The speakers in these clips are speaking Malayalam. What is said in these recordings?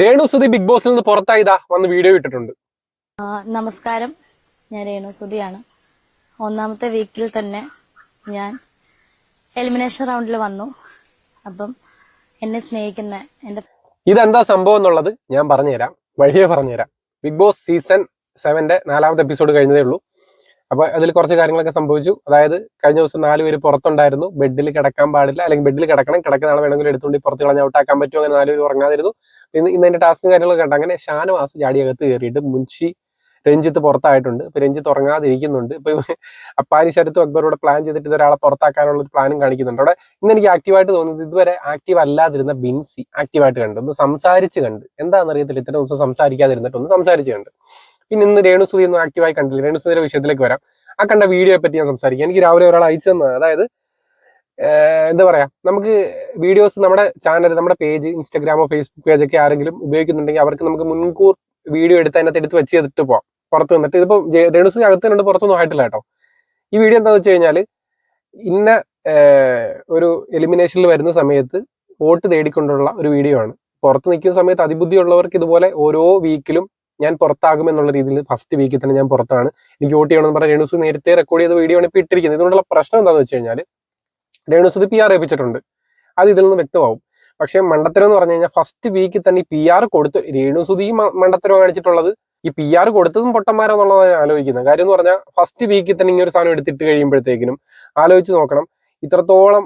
രേണു സുധി ബിഗ് ബോസിൽ നിന്ന് പുറത്തായതാ വന്ന് വീഡിയോ ഇട്ടിട്ടുണ്ട്. നമസ്കാരം. ഞാൻ രേണു സുധിയാണ്. ഒന്നാമത്തെ വീക്കിൽ തന്നെ ഞാൻ എലിമിനേഷൻ റൗണ്ടിൽ വന്നു. അപ്പം എന്നെ സ്നേഹിക്കുന്ന എന്റെ ഇതെന്താ സംഭവം എന്നുള്ളത് ഞാൻ പറഞ്ഞുതരാം. വഴിയെ പറഞ്ഞുതരാം. ബിഗ് ബോസ് സീസൺ സെവന്റെ നാലാമത്തെ എപ്പിസോഡ് കഴിഞ്ഞതേ ഉള്ളൂ. അപ്പൊ അതിൽ കുറച്ച് കാര്യങ്ങളൊക്കെ സംഭവിച്ചു. അതായത് കഴിഞ്ഞ ദിവസം നാല് പേര് പുറത്തുണ്ടായിരുന്നു. ബെഡിൽ കിടക്കാൻ പാടില്ല. അല്ലെങ്കിൽ ബെഡിൽ കിടക്കണം. കിടക്കുന്ന ആളെ വേണമെങ്കിൽ എടുത്തുകൊണ്ട് പുറത്ത് കളഞ്ഞ് ഔട്ടാക്കാൻ പറ്റുമോ? അങ്ങനെ നാല് പേര് ഉറങ്ങാതിരുന്നു. ഇന്ന് ഇന്ന് അതിന്റെ ടാസ്കും കാര്യങ്ങളൊക്കെ കണ്ട. അങ്ങനെ ഷാനവാസ് ചാടിയകത്ത് കയറിയിട്ട് മുൻഷി രഞ്ജിത്ത് പുറത്തായിട്ടുണ്ട്. ഇപ്പൊ രഞ്ജിത്ത് ഉറങ്ങാതിരിക്കുന്നുണ്ട്. ഇപ്പൊ അപ്പാനി ശരത്തും അക്ബറോട് പ്ലാൻ ചെയ്തിട്ട് ഇതൊരാളെ പുറത്താക്കാനുള്ള ഒരു പ്ലാനും കാണിക്കുന്നുണ്ട്. അവിടെ ഇന്ന് എനിക്ക് ആക്റ്റീവായിട്ട് തോന്നുന്നത് ഇതുവരെ ആക്റ്റീവ് അല്ലാതിരുന്ന ബിൻസി ആക്റ്റീവായിട്ട് കണ്ടു. ഒന്ന് സംസാരിച്ച് കണ്ട്. എന്താണെന്ന് അറിയത്തില്ല ഇത്ര ദിവസം സംസാരിക്കാതിരുന്നിട്ട് ഒന്ന് സംസാരിച്ച് കണ്ട്. പിന്നെ ഇന്ന് രേണുസുതി ഒന്നും ആക്റ്റീവായി കണ്ടില്ല. രേണുസുതിയുടെ വിഷയത്തിലേക്ക് വരാം. ആ കണ്ട വീഡിയോയെ പറ്റി ഞാൻ സംസാരിക്കാം. എനിക്ക് രാവിലെ ഒരാൾ അയച്ചു തന്നത്. അതായത് എന്താ പറയാ നമുക്ക് വീഡിയോസ് നമ്മുടെ ചാനൽ നമ്മുടെ പേജ് ഇൻസ്റ്റാഗ്രാമോ ഫേസ്ബുക്ക് പേജ് ഒക്കെ ആരെങ്കിലും ഉപയോഗിക്കുന്നുണ്ടെങ്കിൽ അവർക്ക് നമുക്ക് മുൻകൂർ വീഡിയോ എടുത്ത് അതിനകത്ത് എടുത്ത് വെച്ച് ചെയ്തിട്ട് പോവാം. പുറത്ത് വന്നിട്ട് ഇതിപ്പോ രേണുസുതി അകത്തുണ്ട് പുറത്തൊന്നും ആയിട്ടില്ല കേട്ടോ. ഈ വീഡിയോ എന്താണെന്ന് വെച്ച് കഴിഞ്ഞാൽ ഇന്ന ഒരു എലിമിനേഷനിൽ വരുന്ന സമയത്ത് വോട്ട് തേടിക്കൊണ്ടുള്ള ഒരു വീഡിയോ ആണ്. പുറത്ത് നിൽക്കുന്ന സമയത്ത് അതിബുദ്ധിയുള്ളവർക്ക് ഇതുപോലെ ഓരോ വീക്കിലും ഞാൻ പുറത്താകുമെന്നുള്ള രീതിയിൽ ഫസ്റ്റ് വീക്കിൽ തന്നെ ഞാൻ പുറത്താണ്. എനിക്ക് വോട്ട് ചെയ്യണമെന്ന് പറഞ്ഞ രേണുസു നേരത്തെ റെക്കോർഡ് ചെയ്ത വീഡിയോ ആണ് ഇപ്പോൾ ഇട്ടിരിക്കുന്നത്. ഇതുകൊണ്ടുള്ള പ്രശ്നം എന്താണെന്ന് വെച്ച് കഴിഞ്ഞാൽ രേണുസുത് പി ആർ ഏൽപ്പിച്ചിട്ടുണ്ട്. അത് ഇതിൽ നിന്ന് വ്യക്തമാവും. പക്ഷേ മണ്ടത്തരം എന്ന് പറഞ്ഞു കഴിഞ്ഞാൽ ഫസ്റ്റ് വീക്കിൽ തന്നെ ഈ പി ആർ കൊടുത്തു. രേണുസുതി മണ്ടത്തരം കാണിച്ചിട്ടുള്ളത്. ഈ പി ആർ കൊടുത്തതും പൊട്ടന്മാരാന്നുള്ളതാണ് ഞാൻ ആലോചിക്കുന്നത്. കാര്യം എന്ന് പറഞ്ഞാൽ ഫസ്റ്റ് വീക്കിൽ തന്നെ ഇങ്ങനെ ഒരു സാധനം എടുത്തിട്ട് കഴിയുമ്പോഴത്തേക്കിനും ആലോചിച്ച് നോക്കണം. ഇത്രത്തോളം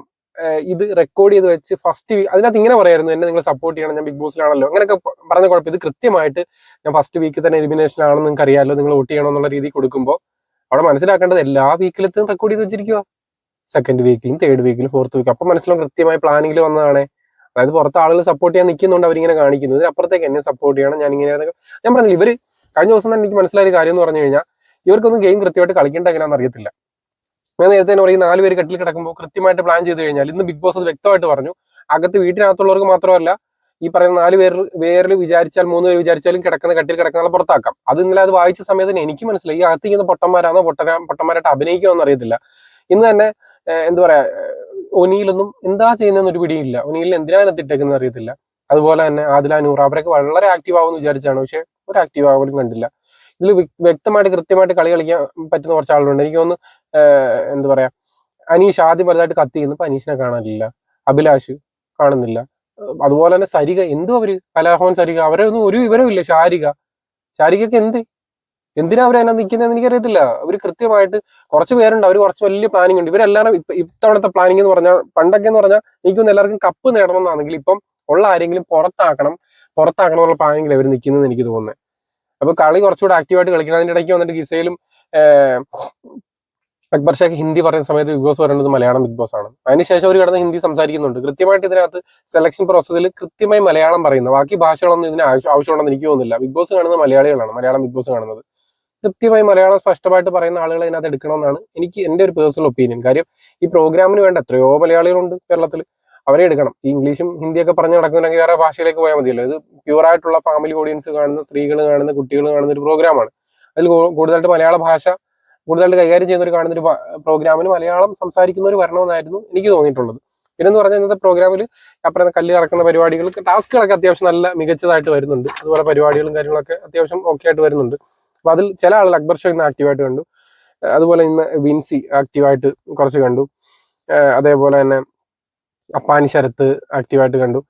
ഇത് റെക്കോർഡ് ചെയ്ത് വെച്ച് ഫസ്റ്റ് വീക്ക് അതിനകത്ത് ഇങ്ങനെ പറയായിരുന്നു എന്നെ നിങ്ങൾ സപ്പോർട്ട് ചെയ്യണം ഞാൻ ബിഗ് ബോസിലാണല്ലോ അങ്ങനെയൊക്കെ പറഞ്ഞ കുഴപ്പം. ഇത് കൃത്യമായിട്ട് ഞാൻ ഫസ്റ്റ് വീക്കിൽ തന്നെ എലിമിനേഷൻ ആണെന്ന് നിങ്ങൾക്ക് അറിയാമല്ലോ നിങ്ങൾ വോട്ട് ചെയ്യണം എന്നുള്ള രീതി കൊടുക്കുമ്പോൾ അവിടെ മനസ്സിലാക്കേണ്ടത് എല്ലാ വീക്കിലത്തും റെക്കോർഡ് ചെയ്ത് വെച്ചിരിക്കുക സെക്കൻഡ് വീക്കിലും തേർഡ് വീക്കിലും ഫോർത്ത് വീക്ക് അപ്പം മനസ്സിലാവും കൃത്യമായി പ്ലാനിങ്ങിൽ വന്നതാണ്. അതായത് പുറത്ത് ആളുകൾ സപ്പോർട്ട് ചെയ്യാൻ നിൽക്കുന്നുണ്ട് അവരിങ്ങനെ കാണിക്കുന്നു. ഇതിനപ്പുറത്തേക്ക് എന്നെ സപ്പോർട്ട് ചെയ്യണം ഞാൻ ഇങ്ങനെ ഞാൻ പറഞ്ഞില്ല ഇവർ കഴിഞ്ഞ ദിവസം തന്നെ എനിക്ക് മനസ്സിലായ ഒരു കാര്യം എന്ന് പറഞ്ഞു കഴിഞ്ഞാൽ ഇവർക്കൊന്നും ഗെയിം കൃത്യമായിട്ട് കളിക്കേണ്ട എങ്ങനെയാണെന്ന് അറിയത്തില്ല. ഞാൻ നേരത്തെ തന്നെ പറയും നാല് പേര് കട്ടിൽ കിടക്കുമ്പോൾ കൃത്യമായിട്ട് പ്ലാൻ ചെയ്ത് കഴിഞ്ഞാൽ ഇന്ന് ബിഗ് ബോസ് അത് വ്യക്തമായിട്ട് പറഞ്ഞു. അകത്ത് വീട്ടിനകത്തുള്ളവർക്ക് മാത്രമല്ല ഈ പറയുന്ന നാല് പേർ പേരിൽ വിചാരിച്ചാൽ മൂന്ന് പേര് വിചാരിച്ചാലും കിടക്കുന്ന കട്ടിൽ കിടക്കുന്ന പുറത്താക്കാം. അത് ഇന്നലെ അത് വായിച്ച സമയത്ത് എനിക്ക് മനസ്സിലായി. ഈ അകത്ത് ഇരിക്കുന്ന പൊട്ടന്മാരാണോ പൊട്ടരാ പൊട്ടന്മാരായിട്ട് അഭിനയിക്കുമെന്ന് അറിയത്തില്ല. ഇന്ന് തന്നെ എന്താ പറയാ ഒനിയിലൊന്നും എന്താ ചെയ്യുന്നതെന്ന് ഒരു പിടിയില്ല. ഒനിയിൽ എന്തിനാണ് ഇട്ടേക്കുന്നത് അറിയത്തില്ല. അതുപോലെ തന്നെ ആദില നൂർ അവരൊക്കെ വളരെ ആക്റ്റീവ് ആവുമെന്ന് വിചാരിച്ചാണ്. പക്ഷെ ഒരു ആക്റ്റീവ് ആവലും കണ്ടില്ല. ഇതിൽ വ്യക്തമായിട്ട് കൃത്യമായിട്ട് കളി കളിക്കാൻ പറ്റുന്ന കുറച്ച് ആളുകളുണ്ട് എനിക്ക് തോന്നുന്നു എന്താ പറയാ അനീഷ് ആദ്യം വലുതായിട്ട് കത്തിക്കുന്നു ഇപ്പൊ അനീഷിനെ കാണാനില്ല. അഭിലാഷ് കാണുന്നില്ല. അതുപോലെ തന്നെ സരിക എന്തു അവർ? കലാഭവൻ സരിക അവരെ ഒന്നും ഒരു വിവരവും ഇല്ല. ശാരിക. ശാരികക്ക് എന്ത്? എന്തിനാ അവർ അതിനകത്ത് നിൽക്കുന്നതെന്ന് എനിക്കറിയത്തില്ല. അവർ കൃത്യമായിട്ട് കുറച്ച് പേരുണ്ട്. അവർ കുറച്ച് വലിയ പ്ലാനിങ് ഉണ്ട്. ഇവരെല്ലാവരും ഇത്തവണത്തെ പ്ലാനിങ് എന്ന് പറഞ്ഞാൽ പണ്ടൊക്കെ എന്ന് പറഞ്ഞാൽ എനിക്ക് തോന്നുന്നു എല്ലാവർക്കും കപ്പ് നേടണം എന്നാണെങ്കിൽ ഇപ്പം ഉള്ള ആരെങ്കിലും പുറത്താക്കണം. പുറത്താക്കണം എന്നുള്ള പ്ലാനിങ്ങിൽ അവർ നിൽക്കുന്നതെന്ന് എനിക്ക് തോന്നുന്നത് അപ്പൊ കളി കുറച്ചുകൂടെ ആക്റ്റീവായിട്ട് കളിക്കണം. അതിന്റെ ഇടയ്ക്ക് വന്നിട്ട് ഗിസയിലും അക്ബർ ഷേഖ് ഹിന്ദി പറയുന്ന സമയത്ത് ബിഗ് ബോസ് പറയുന്നത് മലയാളം ബിഗ് ബോസ് ആണ്. അതിനുശേഷം അവർ കിടന്ന് ഹിന്ദി സംസാരിക്കുന്നുണ്ട്. കൃത്യമായിട്ട് ഇതിനകത്ത് സെലക്ഷൻ പ്രോസസ്സിൽ കൃത്യമായി മലയാളം പറയുന്നു. ബാക്കി ഭാഷകളൊന്നും ഇതിന് ആവശ്യം ആവശ്യമുണ്ടെന്ന് എനിക്ക് തോന്നുന്നില്ല. ബിഗ് ബോസ് കാണുന്നത് മലയാളികളാണ്. മലയാളം ബിഗ് ബോസ് കാണുന്നത്. കൃത്യമായി മലയാളം സ്പഷ്ടമായിട്ട് പറയുന്ന ആളുകളെ ഇതിനകത്ത് എടുക്കണമെന്നാണ് എനിക്ക് എന്റെ ഒരു പേഴ്സണൽ ഒപ്പീനിയൻ കാര്യം ഈ പ്രോഗ്രാമിന് വേണ്ട എത്രയോ മലയാളികളുണ്ട് കേരളത്തിൽ അവരെ എടുക്കണം. ഈ ഇംഗ്ലീഷും ഹിന്ദിയൊക്കെ പറഞ്ഞ് നടക്കുന്നുണ്ടെങ്കിൽ വേറെ ഭാഷയിലേക്ക് പോയാൽ മതിയല്ലോ. ഇത് പ്യൂർ ആയിട്ടുള്ള ഫാമിലി ഓഡിയൻസ് കാണുന്ന സ്ത്രീകൾ കാണുന്ന കുട്ടികൾ കാണുന്ന ഒരു പ്രോഗ്രാമാണ് അതിൽ കൂടുതലായിട്ട് മലയാള ഭാഷ കൂടുതലായിട്ട് കൈകാര്യം ചെയ്യുന്നവർ കാണുന്ന ഒരു പ്രോഗ്രാമിന് മലയാളം സംസാരിക്കുന്ന ഒരു വരണമെന്നായിരുന്നു എനിക്ക് തോന്നിയിട്ടുള്ളത്. പിന്നെന്ന് പറഞ്ഞാൽ ഇന്നത്തെ പ്രോഗ്രാമിൽ അപ്പുറം കല്ല് കറക്കുന്ന പരിപാടികൾക്ക് ടാസ്കുകളൊക്കെ അത്യാവശ്യം നല്ല മികച്ചതായിട്ട് വരുന്നുണ്ട്. അതുപോലെ പരിപാടികളും കാര്യങ്ങളൊക്കെ അത്യാവശ്യം ഓക്കെ ആയിട്ട് വരുന്നുണ്ട്. അപ്പൊ അതിൽ ചില ആളുകൾ അക്ബർ ഷോ ഇന്ന് ആക്റ്റീവായിട്ട് കണ്ടു. അതുപോലെ ഇന്ന് വിൻസി ആക്റ്റീവായിട്ട് കുറച്ച് കണ്ടു. അതേപോലെ തന്നെ അപ്പാനി ശരത്ത് ആക്റ്റീവായിട്ട് കണ്ടു.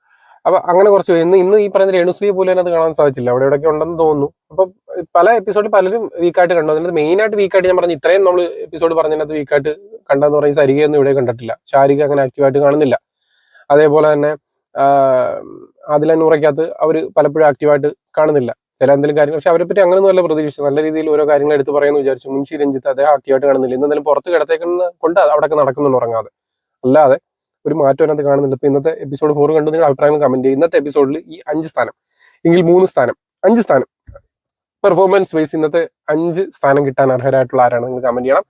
അപ്പൊ അങ്ങനെ കുറച്ച് ഇന്ന് ഇന്ന് ഈ പറയുന്ന രേണുശ്രീ പോലും അത് കാണാൻ സാധിച്ചില്ല. അവിടെ ഇവിടെയൊക്കെ ഉണ്ടെന്ന് തോന്നുന്നു. അപ്പൊ പല എപ്പിസോഡിൽ പലരും വീക്കായിട്ട് കണ്ടു. അതിനകത്ത് മെയിൻ ആയിട്ട് വീക്കായിട്ട് ഞാൻ പറഞ്ഞു ഇത്രയും നമ്മൾ എപ്പിസോഡ് പറഞ്ഞതിനകത്ത് വീക്കായിട്ട് കണ്ടെന്ന് പറയുന്ന സരികയൊന്നും ഇവിടെ കണ്ടിട്ടില്ല. ശാരിക അങ്ങനെ ആക്റ്റീവായിട്ട് കാണുന്നില്ല. അതേപോലെ തന്നെ അതിലെ നൂറയ്ക്കകത്ത് അവർ പലപ്പോഴും ആക്റ്റീവായിട്ട് കാണുന്നില്ല. ചില എന്തെങ്കിലും കാര്യങ്ങൾ. പക്ഷെ അവരെ പറ്റി അങ്ങനെയൊന്നും നല്ല പ്രതീക്ഷിച്ചു നല്ല രീതിയിൽ ഓരോ കാര്യങ്ങൾ എടുത്ത് പറയുന്നു വിചാരിച്ചു. മുൻഷി രഞ്ജിത്ത് അദ്ദേഹം ആക്റ്റീവായിട്ട് കാണുന്നില്ല. ഇന്ന് എന്തായാലും പുറത്ത് കിടത്തേക്കുന്ന കൊണ്ട് അവിടെയൊക്കെ നടക്കുന്നുണ്ട് ഉറങ്ങാതെ. അല്ലാതെ ഒരു മാറ്റം അതിനകത്ത് കാണുന്നില്ല ഇപ്പൊ ഇന്നത്തെ എപ്പിസോഡ് ഫോർ കണ്ടു നിങ്ങൾ അഭിപ്രായം കമന്റ് ചെയ്യുക. ഇന്നത്തെ എപ്പിസോഡിൽ ഈ അഞ്ച് സ്ഥാനം. എങ്കിൽ മൂന്ന് സ്ഥാനം. അഞ്ച് സ്ഥാനം. പെർഫോമൻസ് വൈസ് ഇന്നത്തെ അഞ്ച് സ്ഥാനം കിട്ടാൻ അർഹരായിട്ടുള്ള ആരാണ് നിങ്ങൾ കമന്റ് ചെയ്യണം.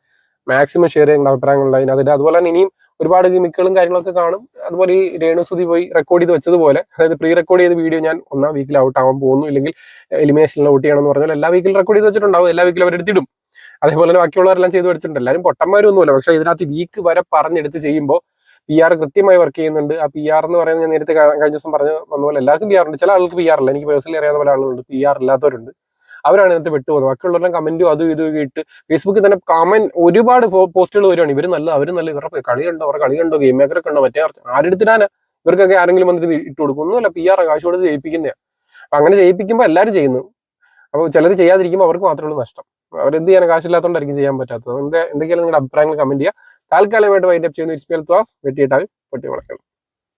മാക്സിമം ഷെയർ ചെയ്യുന്ന അഭിപ്രായങ്ങളുള്ള അതിനകത്ത് അതുപോലെ തന്നെ ഇനിയും ഒരുപാട് ഗിമിക്കുകളും കാര്യങ്ങളൊക്കെ കാണും. അതുപോലെ ഈ രേണുസുതി പോയി റെക്കോർഡ് ചെയ്ത് വെച്ചതുപോലെ അതായത് പ്രീ റെക്കോർഡ് ചെയ്ത വീഡിയോ ഞാൻ ഒന്നാം വീക്കിൽ ഔട്ട് ആവാൻ പോകുന്നു. ഇല്ലെങ്കിൽ എലിമിനേഷനിൽ ഔട്ട് ചെയ്യണം എന്ന് പറഞ്ഞാൽ എല്ലാ വീക്കിലും റെക്കോർഡ് ചെയ്ത് വെച്ചിട്ടുണ്ടാവും. എല്ലാ വീക്കിലും അവർ എടുത്തിടും. അതേപോലെ ബാക്കിയുള്ളവരെല്ലാം ചെയ്ത് വെച്ചിട്ടുണ്ട്. എല്ലാവരും പൊട്ടന്മാരും ഒന്നുമില്ല പക്ഷേ ഇതിനകത്ത് വീക്ക് വരെ പറഞ്ഞെടുത്ത് ചെയ്യുമ്പോൾ പി ആർ കൃത്യമായി വർക്ക് ചെയ്യുന്നുണ്ട്. ആ പി ആർ എന്ന് പറയുന്നത് ഞാൻ നേരത്തെ കഴിഞ്ഞ ദിവസം പറഞ്ഞു വന്ന പോലെ എല്ലാവർക്കും പി ആർ ഉണ്ട്. ചില ആൾക്ക് പി ആർ ഇല്ല. എനിക്ക് പേഴ്സണലി അറിയാവുന്ന പല ആളുകളുണ്ട്. പി ആർ ഇല്ലാത്തവരുണ്ട്. അവരാണ് ഇതിനകത്ത് വിട്ടുപോകുന്നത് ബാക്കിയുള്ളവരെല്ലാം കമന്റും അതും ഇതും ഇട്ട് ഫേസ്ബുക്കിൽ തന്നെ കമന്റ് ഒരുപാട് പോസ്റ്റുകൾ വരുവാണ്. ഇവർ നല്ല അവർ നല്ല ഇവരുടെ കളി കണ്ടോ അവർ കളി കണ്ടോ ഗെയിം മേക്കറൊക്കെ ഉണ്ടോ? മറ്റേ ആരെടുത്തിട്ടാണ് ഇവർക്കൊക്കെ ആരെങ്കിലും വന്നിട്ട് ഇട്ട് കൊടുക്കും. ഒന്നുമല്ല. പി ആർ കാശ് കൊടുത്ത് ചെയ്യിപ്പിക്കുന്നതാണ് അപ്പൊ അങ്ങനെ ചെയ്യിപ്പിക്കുമ്പോൾ എല്ലാവരും ചെയ്യുന്നു. അപ്പോൾ ചിലർ ചെയ്യാതിരിക്കുമ്പോൾ അവർക്ക് മാത്രമേ ഉള്ളൂ നഷ്ടം. അവരെന്ത് ചെയ്യാൻ കാശില്ലാത്തതുകൊണ്ടായിരിക്കും ചെയ്യാൻ പറ്റാത്തത്. എന്താ എന്തൊക്കെയാണ് നിങ്ങളുടെ അഭിപ്രായങ്ങൾ? കമന്റ് ചെയ്യുക. താൽക്കാലികമായിട്ട് വൈൻഡപ്പ് ചെയ്യുന്ന ഇറ്റ്സ് വെട്ടിയിട്ടാൽ പൊട്ടി വളക്കണം